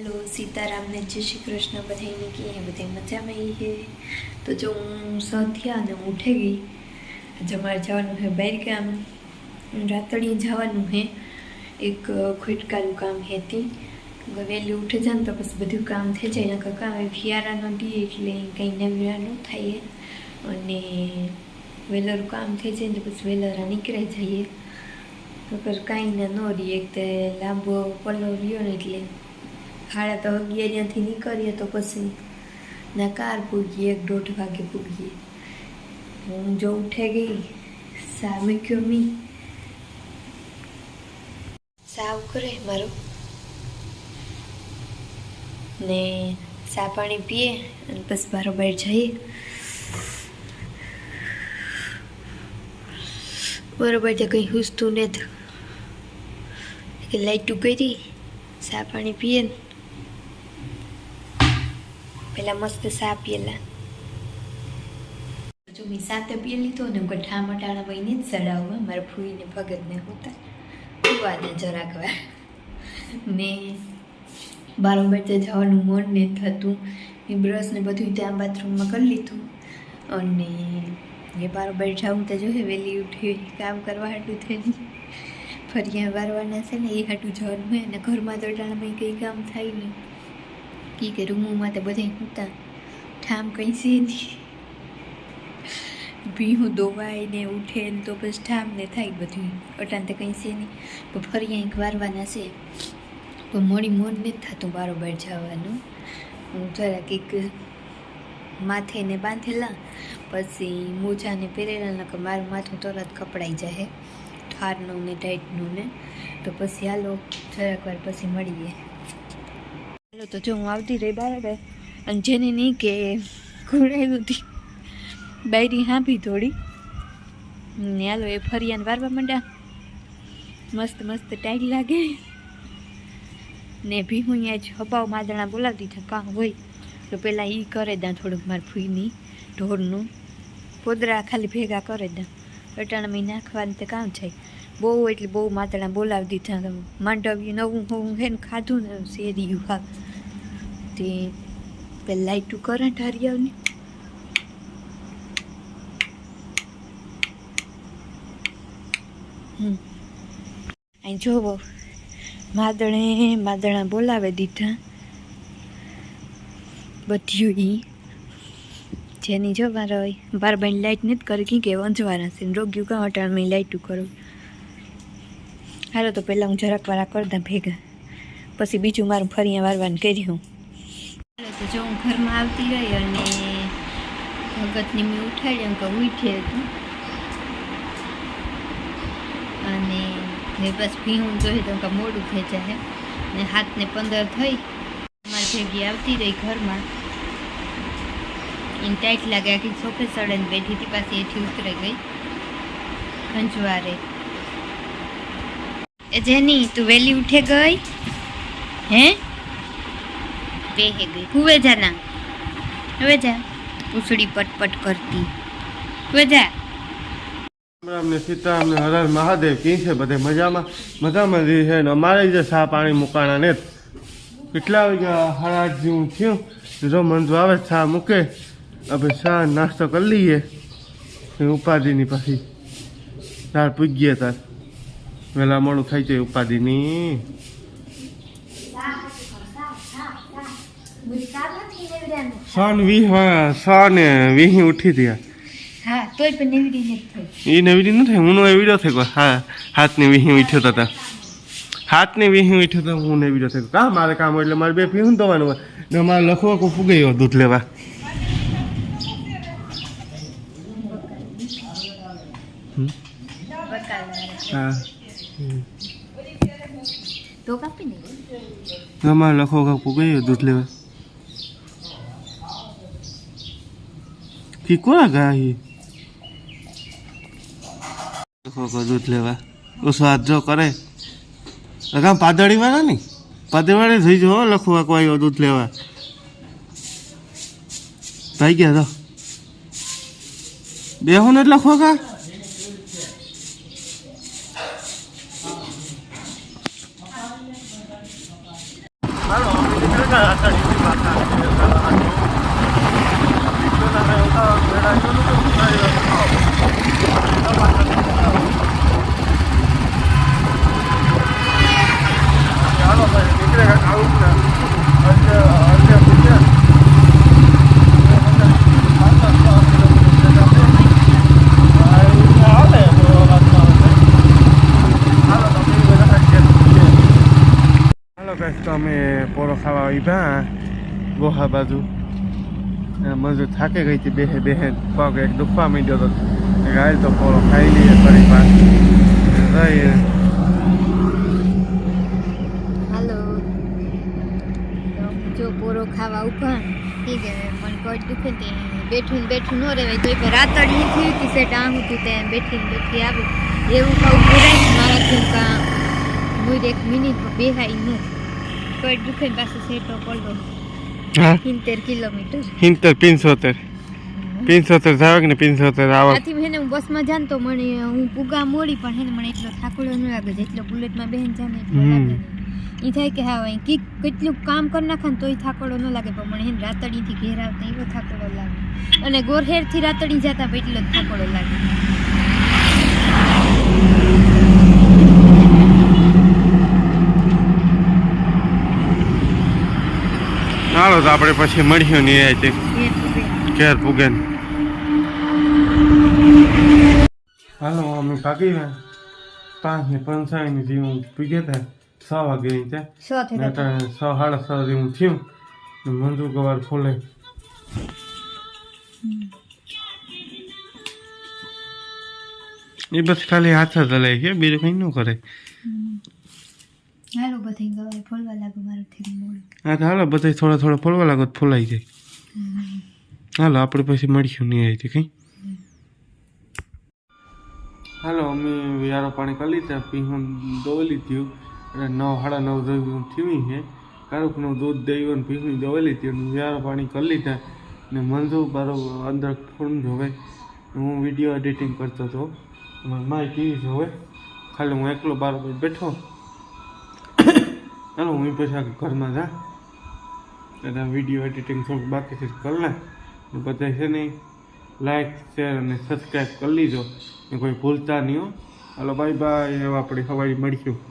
Hello સીતારામને જય શ્રી કૃષ્ણ બધાને કે બધે મજામાં હે તો જો હું સધ્યા અને ઉઠી ગઈ, આજે મારે જવાનું છે બહાર ગામ રાતડીએ જવાનું હે, એક ખોટકાનું કામ હેતી વહેલી ઉઠી જાય ને તો પછી બધું કામ થઈ જાય નકર કામ એ ફિયારાનો નથી એટલે કંઈ નવીરા ન થાય અને વેલરું કામ થઈ જાય ને તો પછી વેલરા નીકળી જઈએ. નકર કાંઈ ના ન રહીએ એક તે લાંબો પલ્લો રહ્યો ને એટલે સાડા તો અગિયાર ત્યાંથી નીકળીએ તો પછી ના કાર પૂગીએ, એક દોઢ વાગે પૂગીએ. હું જો ઉઠે ગઈ સામે કયો મી. સાવ કરે મારો. ને સા પાણી પીએ અને પછી બરોબર જઈએ. બરોબર છે કંઈ હુસતું નથી. લાઈટું કરી, સા પાણી પીએ ને. પેલા મસ્ત સા પીએલા જો મેં સાત પી લીધો ને ગઠ્ઠા મટાણા વહીને જ ચડાવવા મારા ફૂઈને ભગતને હોતા પીવાને જરાક વાર ને બારોબાર તો જવાનું મન ને થતું એ બ્રશ ને બધું ત્યાં બાથરૂમમાં કરી લીધું અને એ બારોબાર જાઉં તો જોઈએ વહેલી ઉઠી કામ કરવા હાટું થઈ ફરિયા વારવાના છે ને એ હાટું જવાનું હોય અને ઘરમાં તો ટાણામાં કંઈ કામ થાય નહીં કી કે રૂમોમાં તે બધા હતા. ઠામ કંઈ છે નહીં ભીહું દોવાય ને ઉઠે ને તો પછી ઠામ ને થાય બધું. અટાણ તે કંઈ છે નહીં પણ ફરી અહીં વારવાના છે. પણ મોડી મોડ નથી થતું બારોબાર જવાનું. હું જરાક કંઈક માથે ને બાંધેલા. પછી મોજાને પહેરેલા ને કે મારું માથું તરત કપડાઈ જાય ઠારનું ને ટાઈટનું ને. તો પછી હાલો, જરાક વાર પછી મળીએ. હાલો તો જો હું આવતી રહી બરાબર, અને જેને નહીં કે ઘોડાવી હતી. બાયરી હાંભી થોડી ને હાલો એ ફરિયાને વારવા માંડ્યા. મસ્ત મસ્ત ટાઈટ લાગે. ને ભી હું અહીંયા જ હપાવ માદણા બોલાવતી હતા, કાં હોય? તો પહેલાં એ કરે દા થોડુંક માર ફૂઈની ઢોરનું. પોદરા ખાલી ભેગા કરે દા. અટાણા મેં નાખવાનું તે કામ છે. બહુ એટલે બહુ માતળા બોલાવી દીધા માંડવ્યું નવું હોવું હે ને ખાધું ને શેરીયું ખા તે પેલા એટલું કરંટ હારી હમ. અહીં જોવો. માદણે માદણા બોલાવે દીધા. બધ્યું ઈ. જેની જો મારો બાર બાઈ લાઇટ નથી કરી. કી કે વંજવાના છે રોગ્યું કાં અટાણમાં લાઈટું કરું. હાલો તો પહેલાં હું જરાક વાળા કરતા ભેગા. પછી બીજું મારું ફરિયા વારવાનું કર્યું. જો હું ઘરમાં આવતી રહી અને ભગતની મેં ઉઠાડ્યા કે ઉઠે હતું અને ને બસ ભીહું જોઈએ તો કે મોડું થઈ જાય ને હાથને પંદર થઈ મારી ભેગી આવતી રહી ઘરમાં. એને ટાઈટ લાગે આખી સોફે સડન બેઠી હતી, પાછી એથી ઉતરે ગઈ. ખંજવારે. એ જેની, તું વહેલી ઉઠે ગઈ? હે? બેહે ગઈ હુવે જા ના. હવે જા. ઉસડી પટપટ કરતી. હવે જા. મહાદેવ. કી છે બધે મજામાં? મજામાં રહી છે સા પાણી મુકાણા ને કેટલા વાગ્યા સાડા જેવું થયું? જો આવે સા મૂકે. આપણે સા નાસ્તો કરી લઈએ. ઉપાધિની પછી. તાર પૂગીએ તાર. વેલા મોડું ખાઈ જાય ઉપાધિની. સોન વીહ સો ને વીહ ઉઠી થયા. હા તોય પણ નીવડી નથી એ નવી નથી હું થયો હા હાથની વીહી ઉઠ્યો હતા હાથની વિહી ઉઠ્યો તો હું એવી થયો કા મારે કામ એટલે મારે બે પીવું ધોવાનું હોય. ને મારે લખવા કોઈ ફૂગઈ દૂધ લેવા. હા. તો કાપી અમારે લખવા કોઈ ફૂગઈ દૂધ લેવા. ગા લખવા દૂધ લેવા. ઓછો હાથ જો કરે. કામ પાદળી વાળા ની? પાદળી વાળા થઈ જો લખવા કોઈ દૂધ લેવા. ભાઈ ગયા તો. બેહો ને લખવા કા હાલો કાકા આષાઢી માતા ચાલો ભાઈ નીકળે આવું ને અન્ય અન્ય પૂછ્યા હાલો ગાઈસ તો અમે પોરો ખાવા આવ્યા ગોહા બાજુ મજૂર થાકી ગઈ હતી બેહે બેહે. પગ એક દુખવા માંડ્યો હતો ગાય તો પોરો ખાઈ લઈએ ફરી રહીએ હાલો. જો પોરો ખાવા ઊભા હે મને કોટ દુખે તે બેઠું બેઠું ન રહેવાય. તો એ રાતડી થઈ હતી સેટ આમ હતું તે બેઠીને બેઠી આવું. એવું કહું પુરાય મારાથી કા એક મિનિટ બેહાઈ ન. કોઈ દુખે પાછું સેટો પડો હા? સિત્તેર કિલોમીટર. હિંતર પિંચોતેર. પિંચોતેર જાવે કે ને પિંચોતેર આવો. આથી હેને હું બસમાં જાન તો મને હું પુગા મોડી પણ હેને મને એટલો થાકડો ન લાગે જેટલો બુલેટમાં બેન જાને એટલો લાગે ઈ થાય કે હા ભાઈ કીક કેટલું કામ કરી નાખે ને તોય થાકડો ન લાગે. પણ મને હેને રાતડીથી ઘેર આવતા એવો થાકડો લાગે. અને ગોરહેરથી રાતડી જતા પણ એટલો જ થાકડો લાગે. હાલો તો આપણે પછી મળ્યું નહીં ઘેર પૂગે. ને. હાલો અમે ભાગી ગયા. પાંચ ને પંચાવી ની હું પૂગ્યા હતા છ વાગે. અત્યારે છ. સાડા છ જેવું થયું. મંજુ કવાર ખોલે. એ બસ ખાલી હાથ જ હલાય છે બીજું કંઈ ન કરે. હાલો બધી ગવાય ફોલવા લાગુ મારું થઈ હા, તો હાલો બધા થોડા થોડા ફોલવા લાગો તો ફૂલાઈ જાય. હાલો આપણે પછી મળીશું નહીં આવી કંઈ? હાલો, અમે યારો પાણી કરી લીધા પીહું દોલી થયું અને નવ, સાડા નવ જેવું થયું છે. કારુકનું દૂધ દહીં ને પીહું દોલી થયું યારો પાણી કરી લીધા. ને મંજુ બારો અંદર ફોન જોવે. હું વીડિયો એડિટિંગ કરતો હતો. મારી ટીવી જોવે. ખાલી હું એકલો બારોબર બેઠો. ચાલો, હું પછી ઘરમાં જા. ત્યાં વીડિયો એડિટિંગ થોડુંક બાકી છે, કરી લે. બધા છે ને લાઈક શેર અને સબસ્ક્રાઈબ કરી લીજો. ને કોઈ ભૂલતા નહીં હો. હાલો બાય બાય હવે આપણે સવારે મળીશું.